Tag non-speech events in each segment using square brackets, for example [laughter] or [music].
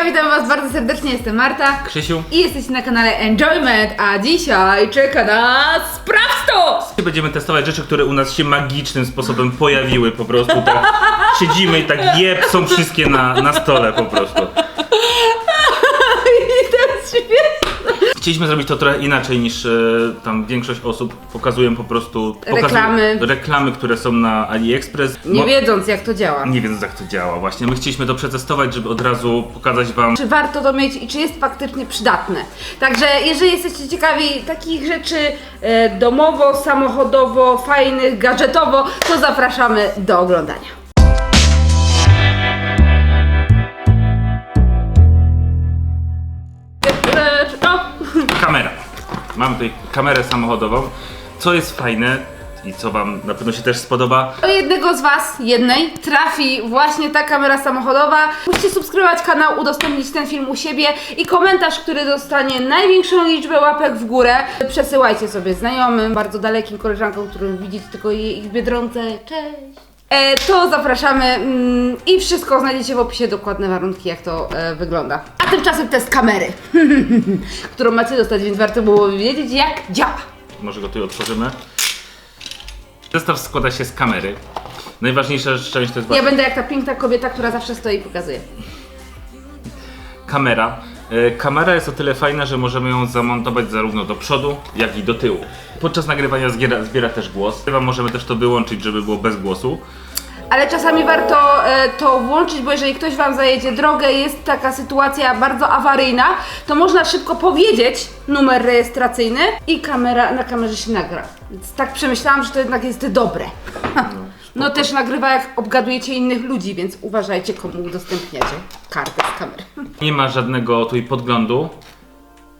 hejka, witam was bardzo serdecznie, jestem Marta. Krzysiu, I jesteście na kanale Enjoyment, a dzisiaj czeka nas Sprawdź to! dzisiaj będziemy testować rzeczy, które u nas się magicznym sposobem pojawiły po prostu tak. [laughs] Siedzimy i tak jeb, są wszystkie na, na stole po prostu. [laughs] I to jest. Chcieliśmy zrobić to trochę inaczej niż e, tam większość osób pokazują po prostu pokazują Reklamy. reklamy, które są na AliExpress. Nie Mo- wiedząc jak to działa. nie wiedząc jak to działa właśnie. My chcieliśmy to przetestować, żeby od razu pokazać wam Czy warto to mieć i czy jest faktycznie przydatne. Także jeżeli jesteście ciekawi takich rzeczy e, domowo, samochodowo, fajnych, gadżetowo, to zapraszamy do oglądania. Kamera. Mamy tutaj kamerę samochodową. Co jest fajne i co wam na pewno się też spodoba, Do jednego z Was, jednej, trafi właśnie ta kamera samochodowa. Musicie subskrybować kanał, udostępnić ten film u siebie i komentarz, który dostanie największą liczbę łapek w górę, przesyłajcie sobie znajomym, bardzo dalekim koleżankom, którym widzicie tylko ich Biedronce. Cześć! E, to zapraszamy mm, i wszystko znajdziecie w opisie, dokładne warunki, jak to e, wygląda. A tymczasem test kamery, [laughs] którą macie dostać, więc warto było wiedzieć, jak działa. może go tutaj otworzymy. Zestaw składa się z kamery. Najważniejsza część to jest Ja właśnie będę jak ta piękna kobieta, która zawsze stoi i pokazuje. kamera. E, Kamera jest o tyle fajna, że możemy ją zamontować zarówno do przodu, jak i do tyłu. Podczas nagrywania zbiera, zbiera też głos. Chyba możemy też to wyłączyć, żeby było bez głosu. Ale czasami warto e, to włączyć, bo jeżeli ktoś Wam zajedzie drogę, jest taka sytuacja bardzo awaryjna, to można szybko powiedzieć numer rejestracyjny i kamera, na kamerze się nagra. Więc tak przemyślałam, że to jednak jest dobre. No też nagrywa jak obgadujecie innych ludzi, więc uważajcie komu udostępniacie kartę z kamery. Nie ma żadnego tutaj podglądu,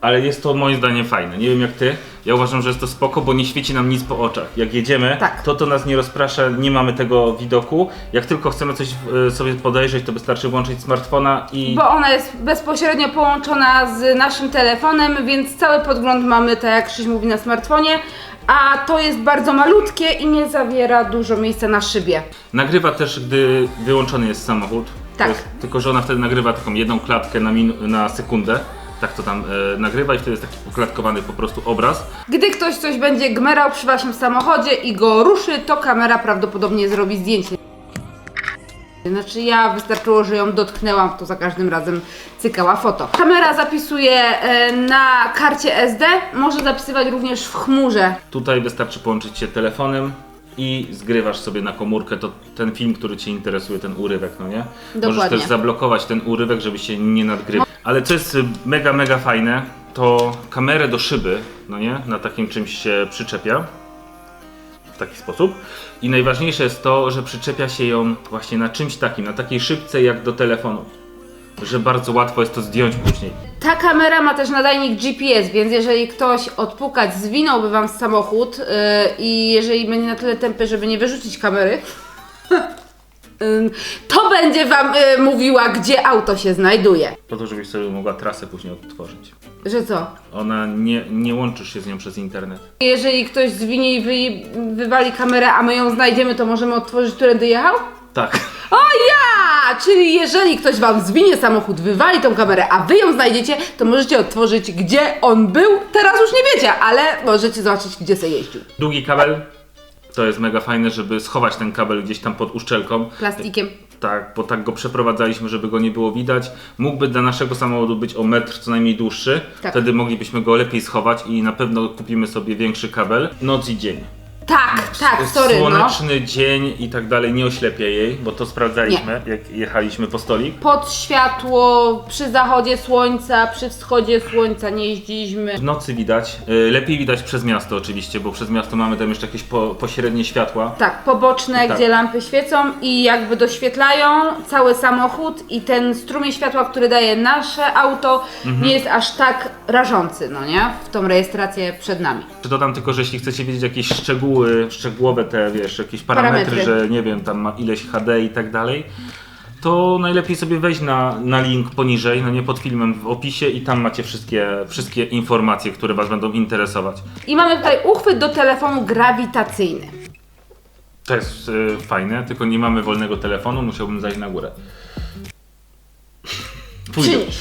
ale jest to moim zdaniem fajne. Nie wiem jak ty, ja uważam, że jest to spoko, bo nie świeci nam nic po oczach. Jak jedziemy, Tak. to to nas nie rozprasza, nie mamy tego widoku. Jak tylko chcemy coś e, sobie podejrzeć, to wystarczy włączyć smartfona i... Bo ona jest bezpośrednio połączona z naszym telefonem, więc cały podgląd mamy, tak jak Krzyś mówi, na smartfonie. A to jest bardzo malutkie i nie zawiera dużo miejsca na szybie. Nagrywa też, gdy wyłączony jest samochód. Tak. Jest, tylko, że ona wtedy nagrywa taką jedną klatkę na, na sekundę. Tak to tam e, nagrywa i wtedy jest taki poklatkowany po prostu obraz. Gdy ktoś coś będzie gmerał przy waszym samochodzie i go ruszy, to kamera prawdopodobnie zrobi zdjęcie. Znaczy ja wystarczyło, że ją dotknęłam, to za każdym razem cykała foto. Kamera zapisuje e, na karcie SD, może zapisywać również w chmurze. Tutaj wystarczy połączyć się telefonem i zgrywasz sobie na komórkę to ten film, który Cię interesuje, ten urywek, no nie? Możesz Dokładnie. też zablokować ten urywek, żeby się nie nadgrywał. Ale co jest mega, mega fajne, to kamerę do szyby, no nie? Na takim czymś się przyczepia. W taki sposób. I najważniejsze jest to, że przyczepia się ją właśnie na czymś takim, na takiej szybce jak do telefonu. Że bardzo łatwo jest to zdjąć później. Ta kamera ma też nadajnik GPS, więc jeżeli ktoś odpukać zwinąłby wam samochód yy, i jeżeli będzie na tyle tępy, żeby nie wyrzucić kamery, [laughs] ym, to będzie wam yy, mówiła, gdzie auto się znajduje. Po to, żebyś sobie mogła trasę później odtworzyć. Że co? Ona nie, nie łączysz się z nią przez internet. Jeżeli ktoś zwinie i wy, wywali kamerę, a my ją znajdziemy, to możemy otworzyć, którędy jechał? Tak. O ja! Czyli jeżeli ktoś wam zwinie samochód, wywali tą kamerę, a wy ją znajdziecie, to możecie otworzyć, gdzie on był. Teraz już nie wiecie, ale możecie zobaczyć, gdzie se jeździł. Długi kabel. To jest mega fajne, żeby schować ten kabel gdzieś tam pod uszczelką. Plastikiem. Tak, bo tak go przeprowadzaliśmy, żeby go nie było widać. Mógłby dla naszego samochodu być o metr co najmniej dłuższy. Tak. Wtedy moglibyśmy go lepiej schować i na pewno kupimy sobie większy kabel. Noc i dzień. Tak, tak, sorry, no. Słoneczny dzień i tak dalej nie oślepia jej, bo to sprawdzaliśmy, jak jechaliśmy po stolik. Pod światło, przy zachodzie słońca, przy wschodzie słońca nie jeździliśmy. W nocy widać, y, lepiej widać przez miasto oczywiście, bo przez miasto mamy tam jeszcze jakieś po, pośrednie światła. Tak, poboczne, Tak. gdzie lampy świecą i jakby doświetlają cały samochód i ten strumień światła, który daje nasze auto, Mhm. nie jest aż tak rażący, no nie? W tą rejestrację przed nami. Czy dodam tylko, że jeśli chcecie wiedzieć jakieś szczegóły, szczegółowe te, wiesz, jakieś parametry, Parametry. że nie wiem, tam ma ileś HD i tak dalej, to najlepiej sobie wejść na, na link poniżej, no nie pod filmem w opisie i tam macie wszystkie, wszystkie informacje, które Was będą interesować. I mamy tutaj uchwyt do telefonu grawitacyjny. To jest y, fajne, tylko nie mamy wolnego telefonu, musiałbym zajść na górę. Pójdę. Przynieś.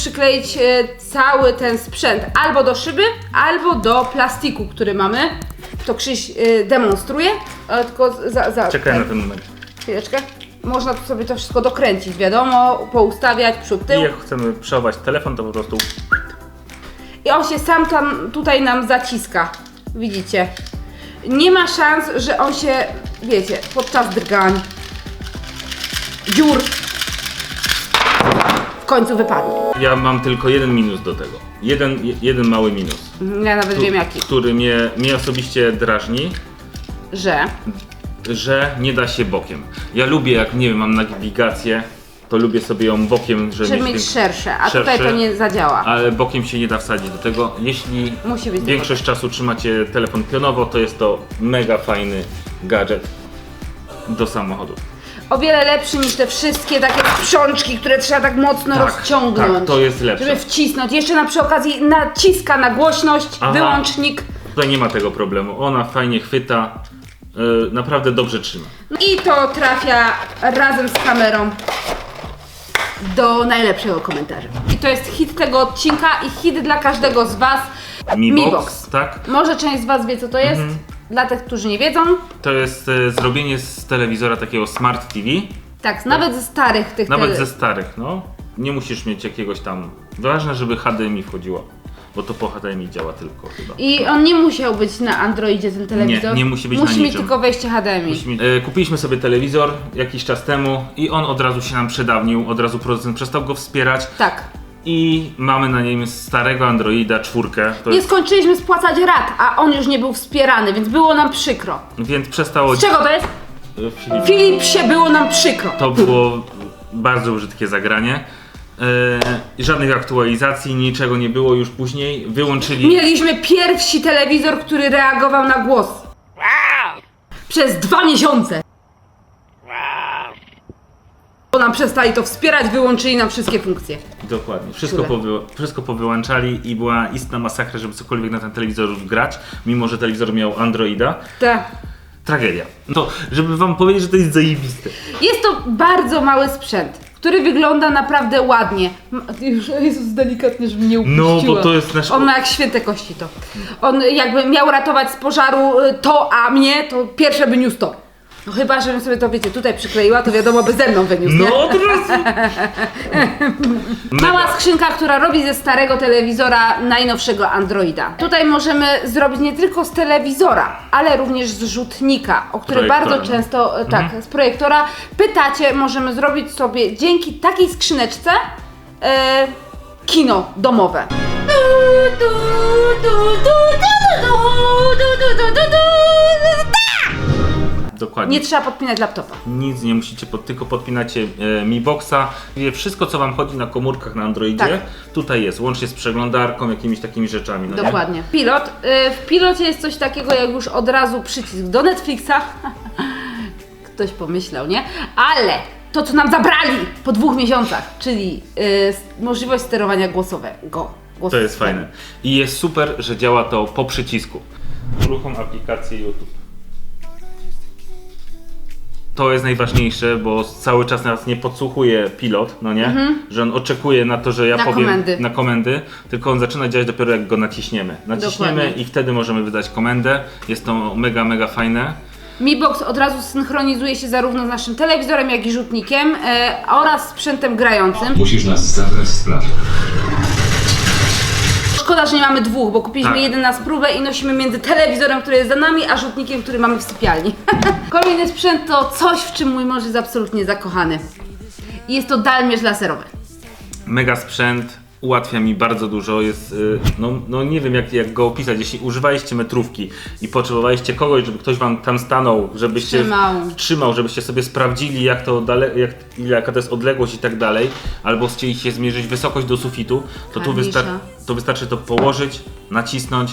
Przykleić e, cały ten sprzęt albo do szyby, albo do plastiku, który mamy. To Krzyś e, demonstruje, ale tylko za, za Czekaj na ten moment. chwileczkę. Można tu sobie to wszystko dokręcić, wiadomo, poustawiać przód, I tył. jak chcemy przechować telefon, to po prostu I on się sam tam tutaj nam zaciska. Widzicie? Nie ma szans, że on się, wiecie, podczas drgań, dziur końcu wypadnie. ja mam tylko jeden minus do tego. Jeden, je- jeden mały minus. Ja nawet wiem jaki. Który mnie, mnie osobiście drażni, Że że nie da się bokiem. Ja lubię, jak nie wiem, mam nawigację, to lubię sobie ją bokiem, żeby, żeby mieć szersze, a tutaj to nie zadziała. ale bokiem się nie da wsadzić do tego. Jeśli Musi być większość czasu trzymacie telefon pionowo, to jest to mega fajny gadżet do samochodu. O wiele lepszy niż te wszystkie takie sprzączki, które trzeba tak mocno Tak, rozciągnąć. tak, to jest lepsze. Żeby wcisnąć. Jeszcze na przy okazji naciska na głośność, Aha. wyłącznik. Tutaj nie ma tego problemu. Ona fajnie chwyta, yy, naprawdę dobrze trzyma. I to trafia razem z kamerą do najlepszego komentarza. I to jest hit tego odcinka i hit dla każdego z Was. Mi Box, Box. tak? Może część z Was wie co to jest. Dla tych, którzy nie wiedzą. To jest e, zrobienie z telewizora takiego Smart TV, Tak, nawet ze starych tych nawet ze starych, no. Nie musisz mieć jakiegoś tam. Ważne, żeby HDMI wchodziło, bo to po HDMI działa tylko chyba. I on nie musiał być na Androidzie ten telewizor. nie musi być na mieć niczym. tylko wejście HDMI. Musimy- e, Kupiliśmy sobie telewizor jakiś czas temu i on od razu się nam przedawnił, od razu producent przestał go wspierać Tak. I mamy na nim starego Androida czwórkę. To Nie jest, skończyliśmy spłacać rat, a on już nie był wspierany, więc było nam przykro. więc przestało. Z czego to jest? Filip, Filipsie, było nam przykro. To było bardzo brzydkie zagranie. E, żadnych aktualizacji, niczego nie było już później. Wyłączyli. Mieliśmy pierwsi telewizor, który reagował na głos. Przez dwa miesiące. Bo nam przestali to wspierać, wyłączyli nam wszystkie funkcje. Dokładnie. Wszystko, Tyle. powy, wszystko powyłączali i była istna masakra, żeby cokolwiek na ten telewizor grać, mimo że telewizor miał Androida. Tak. Tragedia. No, żeby wam powiedzieć, że to jest zajebiste. Jest to bardzo mały sprzęt, który wygląda naprawdę ładnie. M- Już, Jezus, delikatnie, żeby mnie No, upuściła. bo to jest nasz- On ma jak święte kości to. On jakby miał ratować z pożaru y, to, a mnie, to pierwsze by niósł to. No chyba, żebym sobie to, wiecie, tutaj przykleiła, to wiadomo, by ze mną wyniósł, nie? No, od razu. Mała skrzynka, która robi ze starego telewizora najnowszego Androida. Tutaj możemy zrobić nie tylko z telewizora, ale również z rzutnika, o który bardzo no. często, e, tak, z projektora pytacie, możemy zrobić sobie dzięki takiej skrzyneczce e, kino domowe. Dokładnie. Nie trzeba podpinać laptopa. Nic nie musicie, pod, tylko podpinacie e, Mi Boxa. Wszystko, co wam chodzi na komórkach na Androidzie, Tak. tutaj jest, łącznie z przeglądarką, jakimiś takimi rzeczami. No nie? Dokładnie. Pilot. Y, W pilocie jest coś takiego jak już od razu przycisk do Netflixa. [laughs] Ktoś pomyślał, nie? Ale to, co nam zabrali po dwóch miesiącach, czyli y, s- możliwość sterowania głosowego. Głos To jest fajne. I jest super, że działa to po przycisku. Uruchom aplikację YouTube. To jest najważniejsze, bo cały czas nas nie podsłuchuje pilot, no nie? Że on oczekuje na to, że ja Mhm. Na powiem komendy. na komendy, tylko on zaczyna działać dopiero jak go naciśniemy. Naciśniemy Dokładnie. i wtedy możemy wydać komendę. Jest to mega, mega fajne. Mi Box od razu synchronizuje się zarówno z naszym telewizorem, jak i rzutnikiem e, oraz sprzętem grającym. Musisz nas zabrać z plaży. Szkoda, że nie mamy dwóch, bo kupiliśmy Tak. jeden na spróbę i nosimy między telewizorem, który jest za nami, a rzutnikiem, który mamy w sypialni. [laughs] Kolejny sprzęt to coś, w czym mój mąż jest absolutnie zakochany. I jest to dalmierz laserowy. Mega sprzęt, ułatwia mi bardzo dużo. Jest, y, no, no nie wiem jak, jak go opisać. Jeśli używaliście metrówki i potrzebowaliście kogoś, żeby ktoś wam tam stanął, żebyście Trzymał. trzymał żebyście sobie sprawdzili jak to dale, jak, jaka to jest odległość i tak dalej, albo chcieliście zmierzyć wysokość do sufitu, to tu wystar- to wystarczy to położyć, nacisnąć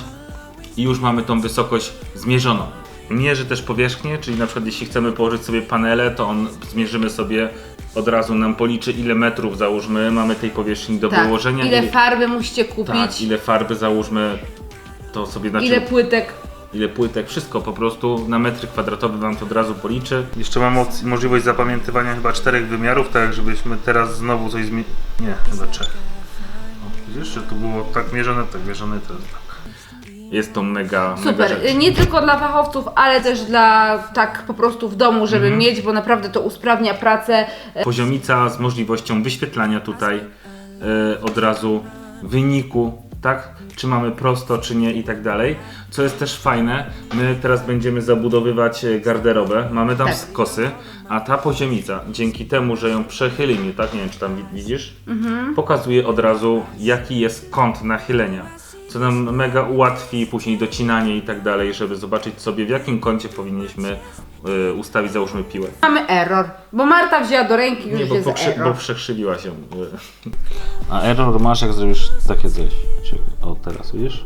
i już mamy tą wysokość zmierzoną. Mierzy też powierzchnię, czyli na przykład jeśli chcemy położyć sobie panele, to on zmierzymy sobie, od razu nam policzy ile metrów załóżmy, mamy tej powierzchni do Tak. wyłożenia. Ile i- farby musicie kupić, tak, ile farby załóżmy, to sobie znaczy, ile płytek. ile płytek, wszystko po prostu na metry kwadratowe wam to od razu policzy. Jeszcze mam możliwość zapamiętywania chyba czterech wymiarów, tak żebyśmy teraz znowu coś zmienili. Nie, chyba trzech. O, widzisz, że to było tak mierzone, tak mierzone, to jest to mega, mega Super. rzecz. Nie tylko dla fachowców, ale też dla tak po prostu w domu, żeby Mhm. mieć, bo naprawdę to usprawnia pracę. Poziomica z możliwością wyświetlania tutaj e, od razu wyniku, tak? Czy mamy prosto, czy nie i tak dalej. Co jest też fajne, my teraz będziemy zabudowywać e, garderobę, mamy tam Tak. skosy, a ta poziomica, dzięki temu, że ją przechylimy, tak? Nie wiem, czy tam wi- widzisz? Pokazuje od razu, jaki jest kąt nachylenia. Co nam mega ułatwi później docinanie i tak dalej, żeby zobaczyć sobie w jakim kącie powinniśmy e, ustawić załóżmy piłę. Mamy error, bo Marta wzięła do ręki i Nie, już bo, jest error. bo przekrzywiła się. A error masz jak zrobisz takie coś. Czekaj, O, teraz widzisz?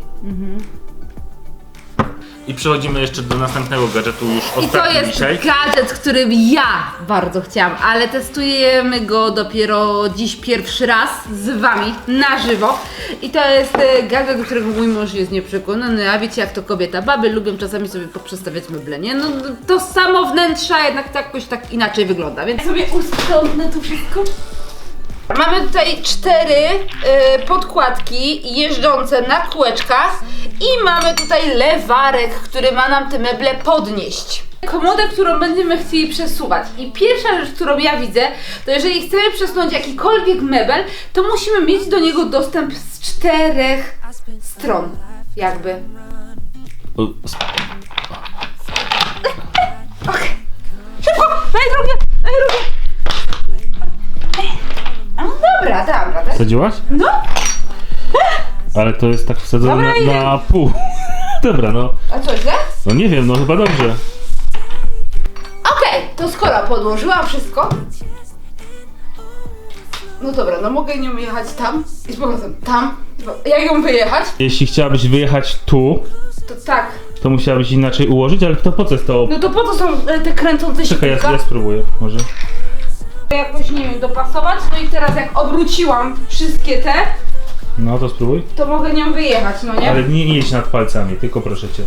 I przechodzimy jeszcze do następnego gadżetu już I to ostatni jest dzisiaj. gadżet, który ja bardzo chciałam, ale testujemy go dopiero dziś pierwszy raz z wami na żywo. I to jest e, gadżet, do którego mój mąż jest nieprzekonany, a wiecie jak to kobieta, baby lubią czasami sobie poprzestawiać meble, nie? No to samo wnętrza jednak tak jakoś tak inaczej wygląda, więc sobie usprzątnę to wszystko. Mamy tutaj cztery y, podkładki jeżdżące na kółeczkach i mamy tutaj lewarek, który ma nam te meble podnieść. Komodę, którą będziemy chcieli przesuwać. I pierwsza rzecz, którą ja widzę, to jeżeli chcemy przesunąć jakikolwiek mebel, to musimy mieć do niego dostęp z czterech stron. Jakby. O, [laughs] sp- Szybko! Daj drugą! Dobra, dam radę. Wsadziłaś? No, Ale to jest tak wsadzone Dobra, na, na pół. [laughs] Dobra, no. a co źle? No nie wiem, no chyba dobrze. Okej, to skoro podłożyłam wszystko. No dobra, no mogę nią jechać tam i z powrotem tam. i z powrotem- Jak ją wyjechać? Jeśli chciałabyś wyjechać tu, To tak. to musiałabyś inaczej ułożyć, ale to po co jest to? No to po co są e, te kręcące się Czekaj, ja, kółka? ja spróbuję, może. Jakoś nie wiem, dopasować. No i teraz jak obróciłam wszystkie te, No to spróbuj. to mogę nią wyjechać, no nie? Ale nie jedź nad palcami, tylko proszę cię.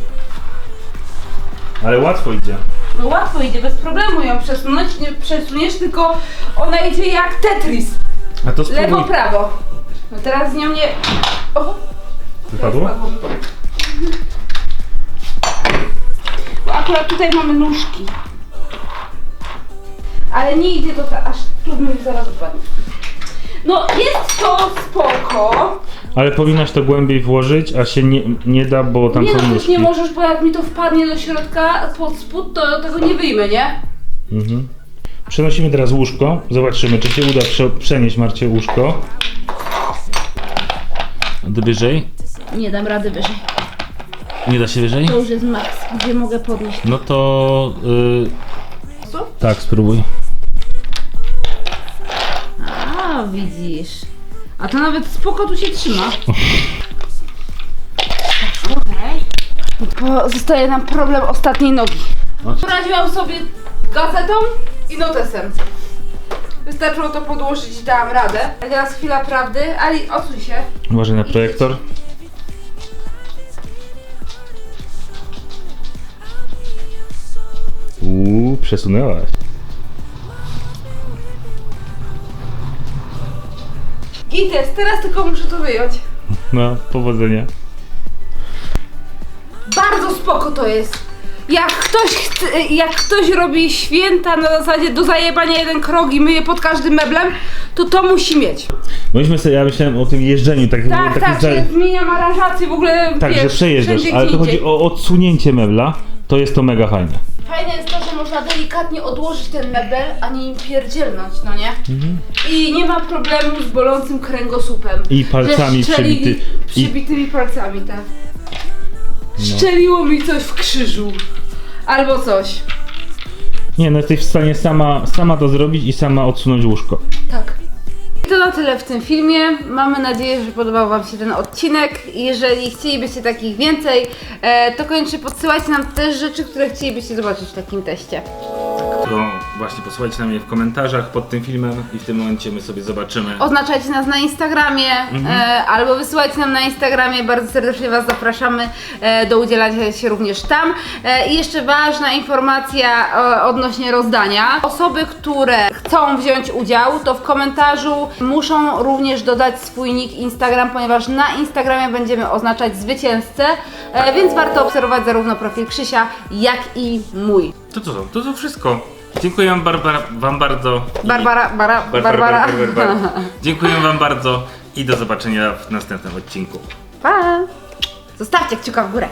Ale łatwo idzie. No łatwo idzie, bez problemu ją przesunąć. Nie przesuniesz, tylko ona idzie jak Tetris. A to spróbuj. Lewo, prawo. No teraz z nią nie... O! Wypadło? Bo akurat tutaj mamy nóżki. Ale nie idzie to ta, aż tu mi zaraz wypadnie. No jest to spoko. Ale powinnaś to głębiej włożyć, a się nie, nie da, bo tam nie są no, nie możesz, bo jak mi to wpadnie do środka pod spód, to tego nie wyjmę, nie? Mhm. Przenosimy teraz łóżko. Zobaczymy, czy się uda prze, przenieść Marcie łóżko. Wyżej? Nie dam rady wyżej. Nie da się wyżej? To już jest max, gdzie mogę podnieść. No to... y, Co? tak, spróbuj. A, widzisz. A to nawet spoko tu się trzyma. Po, zostaje nam problem ostatniej nogi. No. Poradziłam sobie gazetą i notesem. Wystarczyło to podłożyć i dałam radę. A teraz chwila prawdy. Ali, odsuń się. Uważaj na projektor. Uuu, przesunęłaś. I test, teraz tylko muszę to wyjąć. No, powodzenia. Bardzo spoko to jest. Jak ktoś, chce, jak ktoś robi święta na zasadzie do zajebania jeden krok i myje pod każdym meblem, to to musi mieć. Myśmy sobie, ja myślałem o tym jeżdżeniu, tak, Tak, tak, że zmieniam aranżację w ogóle, tak wiesz, że przejeżdżasz, wszędzie ale gdzie to chodzi indziej. o odsunięcie mebla, to jest to mega fajne. Fajne jest to, że można delikatnie odłożyć ten mebel, a nie im pierdzielnąć, no nie? I nie ma problemu z bolącym kręgosłupem. I palcami Że przybity- i- Przybitymi palcami, tak. Szczeliło mi coś w krzyżu. Albo coś. Nie, no jesteś w stanie sama, sama to zrobić i sama odsunąć łóżko. Tak. To na tyle w tym filmie. Mamy nadzieję, że podobał Wam się ten odcinek. Jeżeli chcielibyście takich więcej, e, to koniecznie podsyłajcie nam też rzeczy, które chcielibyście zobaczyć w takim teście. To właśnie posłuchajcie na mnie w komentarzach pod tym filmem i w tym momencie my sobie zobaczymy. Oznaczajcie nas na Instagramie e, albo wysyłajcie nam na Instagramie. Bardzo serdecznie Was zapraszamy e, do udzielania się również tam. E, I jeszcze ważna informacja e, odnośnie rozdania. Osoby, które chcą wziąć udział, to w komentarzu muszą również dodać swój nick Instagram, ponieważ na Instagramie będziemy oznaczać zwycięzcę, e, więc warto obserwować zarówno profil Krzysia, jak i mój. To co? To to wszystko. Dziękuję wam, Barbara, wam bardzo. i- Barbara, bara, Barbara, Barbara. Barbara, Barbara. [laughs] Dziękuję wam bardzo i do zobaczenia w następnym odcinku. Pa! Zostawcie kciuka w górę.